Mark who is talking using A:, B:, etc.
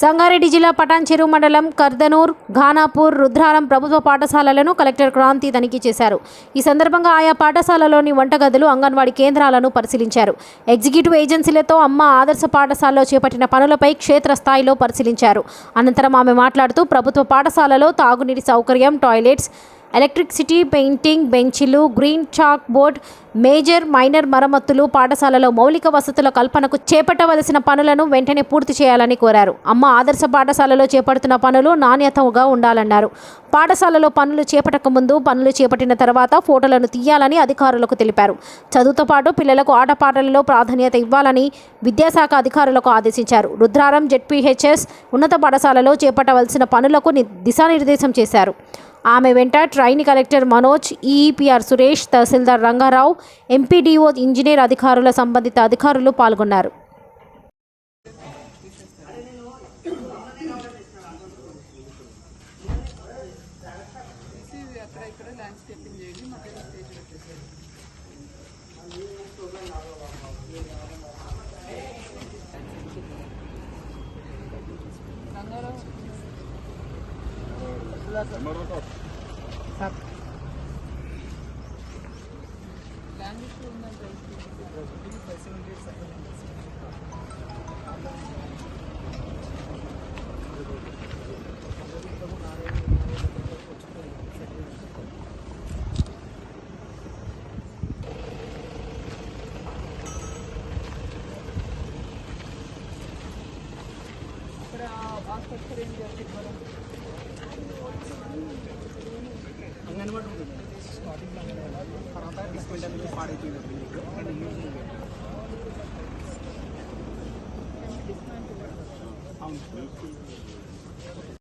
A: సంగారెడ్డి జిల్లా పటాన్చెరు మండలం కర్దనూర్ ఘానాపూర్ రుద్రారం ప్రభుత్వ పాఠశాలలను కలెక్టర్ క్రాంతి తనిఖీ చేశారు. ఈ సందర్భంగా ఆయా పాఠశాలలోని వంటగదులు అంగన్వాడీ కేంద్రాలను పరిశీలించారు. ఎగ్జిక్యూటివ్ ఏజెన్సీలతో అమ్మ ఆదర్శ పాఠశాలలో చేపట్టిన పనులపై క్షేత్రస్థాయిలో పరిశీలించారు. అనంతరం ఆమె మాట్లాడుతూ ప్రభుత్వ పాఠశాలలో తాగునీటి సౌకర్యం టాయిలెట్స్ ఎలక్ట్రిసిటీ పెయింటింగ్ బెంచీలు green chalk board major minor మరమ్మతులు పాఠశాలలో మౌలిక వసతుల కల్పనకు చేపట్టవలసిన పనులను వెంటనే పూర్తి చేయాలని కోరారు. అమ్మ ఆదర్శ పాఠశాలలో చేపడుతున్న పనులు నాణ్యతగా ఉండాలన్నారు. పాఠశాలలో పనులు చేపట్టక ముందు పనులు చేపట్టిన తర్వాత ఫోటోలను తీయాలని అధికారులకు తెలిపారు. చదువుతో పాటు పిల్లలకు ఆటపాటలలో ప్రాధాన్యత ఇవ్వాలని విద్యాశాఖ అధికారులకు ఆదేశించారు. రుద్రారం జెడ్పీహెచ్ఎస్ ఉన్నత పాఠశాలలో చేపట్టవలసిన పనులకు దిశానిర్దేశం చేశారు. ఆమె వెంట trainee collector Manoj EEPR Suresh తహసీల్దార్ రంగారావు ఎంపీడీఓ ఇంజనీర్ అధికారుల సంబంధిత అధికారులు పాల్గొన్నారు.
B: అక్కడ ఇక్కడ ల్యాండ్స్కేపింగ్ చేయండి Bak. Ben de şunları da Bravo, hasta
C: crema de starting anganwadi తర్వాత డిస్పెండల్ పాడైపోయింది అవును